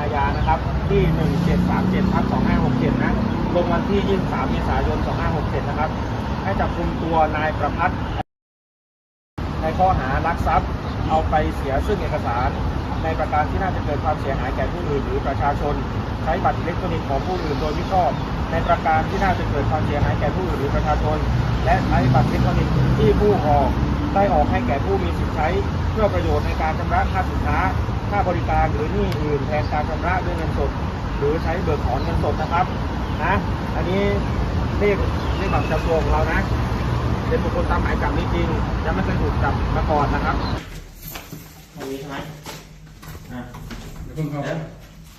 อาญานะครับ ที่ 1737ทับ2567 นะ ลงวันที่ 23 เมษายน 2567 นะครับ ให้จับกุมตัวนายประพัฒน์ในข้อหารักทรัพย์ เอาไปเสียซึ่งเอกสาร ในประการที่น่าจะเกิดความเสียหายแก่ผู้อื่นหรือประชาชน ใช้บัตรอิเล็กทรอนิกส์ของผู้อื่นโดยมิชอบ ในประการที่น่าจะเกิดความเสียหายแก่ผู้อื่นหรือประชาชน และใช้บัตรอิเล็กทรอนิกส์ที่ผู้ออกได้ออกให้แก่ผู้มีสิทธิ์ใช้ เพื่อประโยชน์ในการชำระค่าสินค้า ค่าบริการหรือหนี้อื่นแทนการชำระด้วยเงินสด หรือใช้เบิกถอนเงินสดนะครับนะอันนี้เลขเลขบัตรประจำตัวของเรานะเป็นบุคคลตามหมายจับนี้จริงยังไม่เคยถูกจับมาก่อนนะครับตรงนี้ใช่ไหมอะเดี๋ยวเพิ่งเข้า แล้ว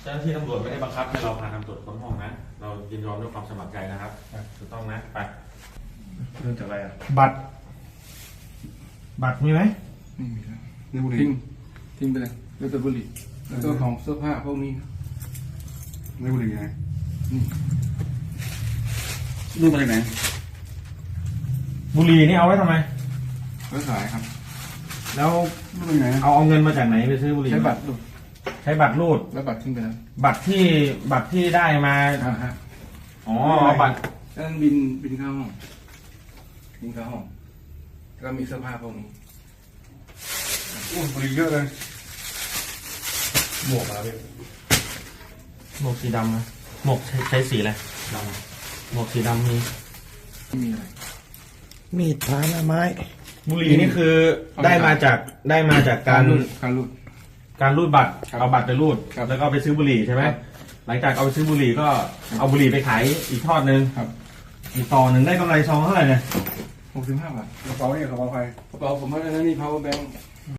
เจ้าหน้าที่ตำรวจไม่ได้บังคับให้เราพาทำตรวจค้นห้องนะ เรายินยอมด้วยความสมัครใจนะครับถูกต้องนะ ไป เรื่องจากอะไรอะบัตร บัตรมีไหมไม่มีแล้วในบุหรี่ ทิ้งทิ้งไปเลยแล้วแต่บุหรี่แล้วก็ของเสื้อผ้าพวกนี้ในบุหรี่ไงนี่รูปมาจากไหนบุหรี่นี่เอาไว้ทำไมไว้ขายครับแล้วรูปมาจากไหนเอาเอาเงินมาจากไหนไปซื้อบุหรี่ใช้บัตรดูใช้บัตรรูด แล้วบัตรทิ้งไปแล้วบัตรที่บัตรที่ได้มา อ่าฮะอ๋อเอาบัตรนั่นบินบินเข้าห้องบินเข้าห้องแล้วก็มีเสื้อผ้าพวกนี้โอ้บุหรี่เยอะเลย หมวกอะไรพี่หมวกสีดำนะหมวกใช้ใช้สีอะไรดำหมวกสีดำมีไม่มีอะไรมีดพาหน้าไม้ บุหรี่นี่คือได้มาจากได้มาจากการรูดการรูดการรูดบัตรครับเอาบัตรไปรูดครับแล้วก็เอาไปซื้อบุหรี่ใช่ไหมครับหลังจากเอาไปซื้อบุหรี่ก็เอาบุหรี่ไปขายอีกทอดหนึ่งครับอีกต่อหนึ่งได้กำไรซองเท่าไหร่เนี่ยหกสิบห้าบาทกระเป๋าเนี่ยกระเป๋าใครกระเป๋าผมว่านั่นนี่ power bank